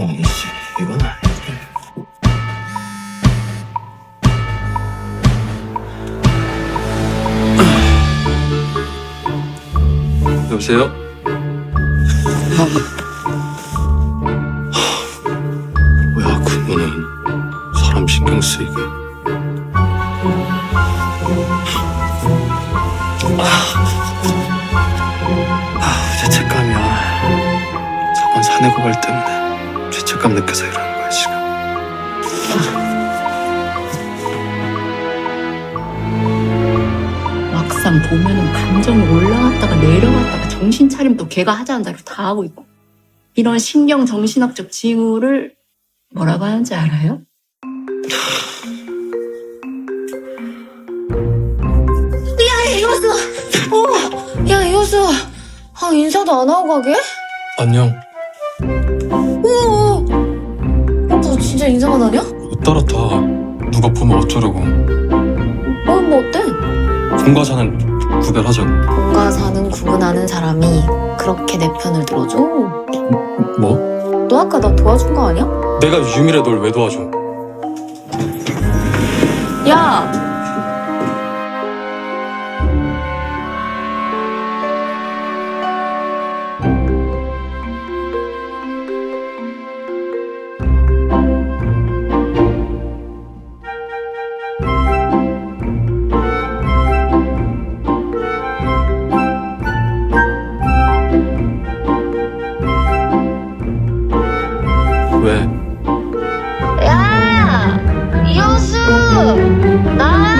아닌데. 여보세요? 뭐야, 그거는 사람 신경 쓰이게. 아, 죄책감이야. 저번 사내 고발 때문에 죄책감 느껴서 이러는 거야, 지금. 막상 보면은 감정이 올라갔다가 내려갔다가 정신 차림도 걔가 하자는 대로 다 하고 있고 이런 신경 정신학적 징후를 뭐라고 하는지 알아요? 야, 이호수! 어! 야, 이호수! 아, 인사도 안 하고 가게? 안녕. 오! 너 진짜 인사만 하냐? 따라 타. 누가 보면 어쩌려고. 어, 뭐 어때? 공과 사는 구별하자고. 뭔가 사는 구분하는 사람이 그렇게 내 편을 들어줘? 뭐? 너 아까 나 도와준 거 아니야? 내가 유미래 널 왜 도와줘? Ah.